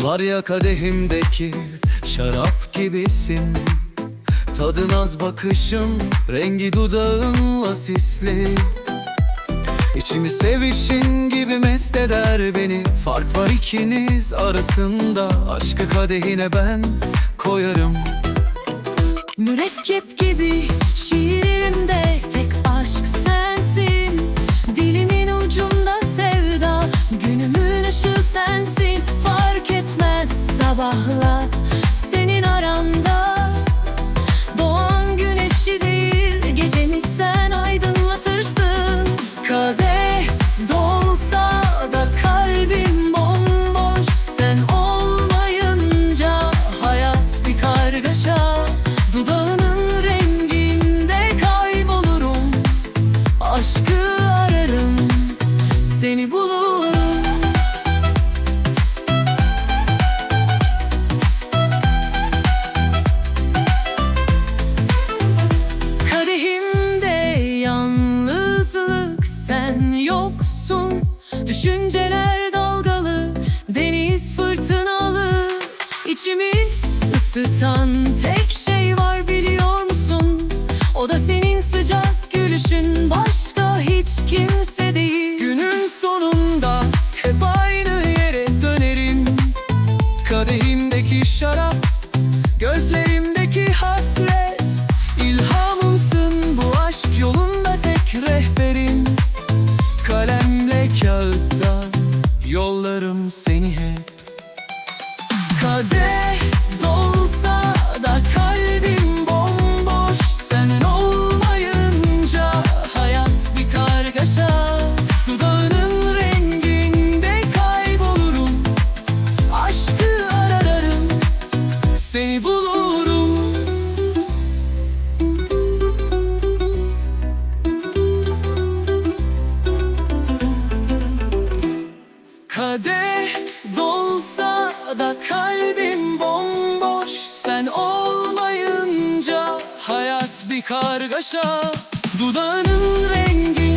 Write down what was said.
Var ya kadehimdeki şarap gibisin. Tadın az bakışın, rengi dudağınla sisli. İçimi sevişin gibi mest eder beni. Fark var ikiniz arasında Aşkı kadehine ben koyarım. Mürekkep gibi şiirimde sabahlar Düşünceler dalgalı deniz fırtınalı. İçimi ısıtan tek şey var biliyor musun? O da senin seni hep. Kadeh dolsa da kalbim bomboş. Sen olmayınca hayat bir kargaşa. Dudağının renginde kaybolurum. Aşkı ararım seni bulurum. Kadeh dolsa da kalbim bomboş Sen olmayınca hayat bir kargaşa. Dudağının renginde